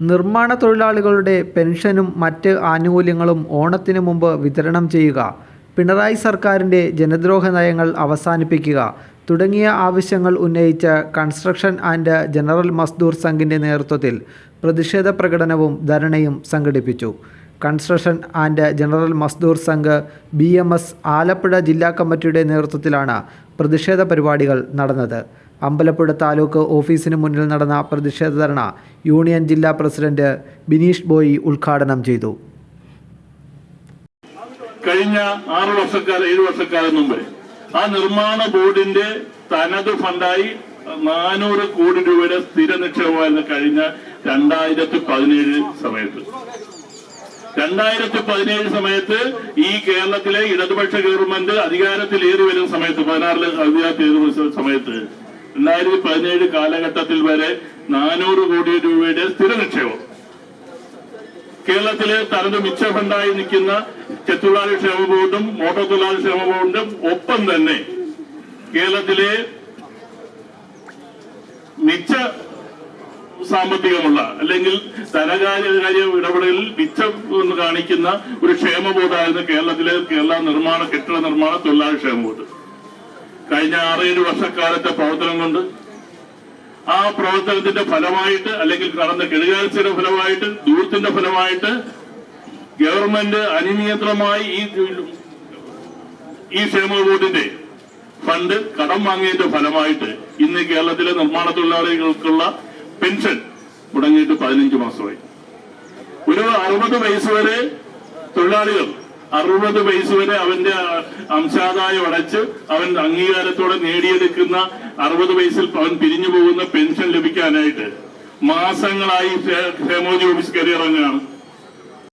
നിർമ്മാണ തൊഴിലാളികളുടെ പെൻഷനും മറ്റ് ആനുകൂല്യങ്ങളും ഓണത്തിന് മുമ്പ് വിതരണം ചെയ്യുക പിണറായി സർക്കാരിന്റെ ജനദ്രോഹ നയങ്ങൾ അവസാനിപ്പിക്കുക തുടങ്ങിയ ആവശ്യങ്ങൾ ഉന്നയിച്ച കൺസ്ട്രക്ഷൻ ആൻഡ് ജനറൽ മസ്ദൂർ സംഘിന്റെ നേതൃത്വത്തിൽ പ്രതിഷേധ പ്രകടനവും ധരണയും സംഘടിപ്പിച്ചു. Construction and general Mazdoor Sangh B M S Alappuzha ജില്ലാ കമ്മിറ്റിയുടെ നേതൃത്വത്തിലാണ് പ്രതിഷേധ പരിപാടികൾ നടന്നത്. അമ്പലപ്പുഴ താലൂക്ക് ഓഫീസിന് മുന്നിൽ നടന്ന പ്രതിഷേധ ധർണ യൂണിയൻ ജില്ലാ പ്രസിഡന്റ് ബിനീഷ് ബോയി ഉദ്ഘാടനം ചെയ്തു. കഴിഞ്ഞ ആറ് വർഷക്കാലം ഏഴ് വർഷക്കാലം മുമ്പ് ആ നിർമ്മാണ ബോർഡിന്റെ തനത് ഫണ്ടായി നാനൂറ് കോടി രൂപയുടെ സ്ഥിര നിക്ഷേപമായിരുന്നു കഴിഞ്ഞ രണ്ടായിരത്തി പതിനേഴ് സമയത്ത്. രണ്ടായിരത്തി പതിനേഴ് സമയത്ത് ഈ കേരളത്തിലെ ഇടതുപക്ഷ ഗവൺമെന്റ് അധികാരത്തിലേറി വരുന്ന സമയത്ത് പതിനാറിൽ അധികാരത്തിലേറി വരുന്ന സമയത്ത് രണ്ടായിരത്തി പതിനേഴ് കാലഘട്ടത്തിൽ വരെ നാനൂറ് കോടി രൂപയുടെ സ്ഥിര നിക്ഷേപം കേരളത്തിലെ തനത് മിച്ച ഫണ്ടായി നിൽക്കുന്ന ചെത്തൊഴിലാളി ക്ഷേമ ബോർഡും മോട്ടോർ തൊഴിലാളി ക്ഷേമ ബോർഡും ഒപ്പം തന്നെ കേരളത്തിലെ മിച്ച സാമ്പത്തികമുള്ള അല്ലെങ്കിൽ ധനകാര്യ ഇടപെടലിൽ മിച്ചം എന്ന് കാണിക്കുന്ന ഒരു ക്ഷേമ ബോർഡായിരുന്നു കേരളത്തിലെ കേരള നിർമ്മാണ കെട്ടിട നിർമ്മാണ തൊഴിലാളി ക്ഷേമ ബോർഡ് കഴിഞ്ഞ ആറേഴ് വർഷക്കാലത്തെ പ്രവർത്തനം കൊണ്ട് ആ പ്രവർത്തനത്തിന്റെ ഫലമായിട്ട് അല്ലെങ്കിൽ നടന്ന കെടുകാഴ്ചയുടെ ഫലമായിട്ട് ദൂരത്തിന്റെ ഫലമായിട്ട് ഗവൺമെന്റ് അനിയന്ത്രമായി ഈ ഈ ക്ഷേമ ബോർഡിന്റെ ഫണ്ട് കടം വാങ്ങിയതിന്റെ ഫലമായിട്ട് ഇന്ന് കേരളത്തിലെ നിർമ്മാണ തൊഴിലാളികൾക്കുള്ള പെൻഷൻ മുടങ്ങിയിട്ട് പതിനഞ്ച് മാസമായി. ഒരു അറുപത് വയസ്സ് വരെ തൊഴിലാളികൾ അറുപത് വയസ്സ് വരെ അവന്റെ അംശാദായം അടച്ച് അവൻ അംഗീകാരത്തോടെ നേടിയെടുക്കുന്ന അറുപത് വയസ്സിൽ അവൻ പിരിഞ്ഞു പോകുന്ന പെൻഷൻ ലഭിക്കാനായിട്ട് മാസങ്ങളായി ഹേമോജി ഓഫീസ് കയറി ഇറങ്ങുകയാണ്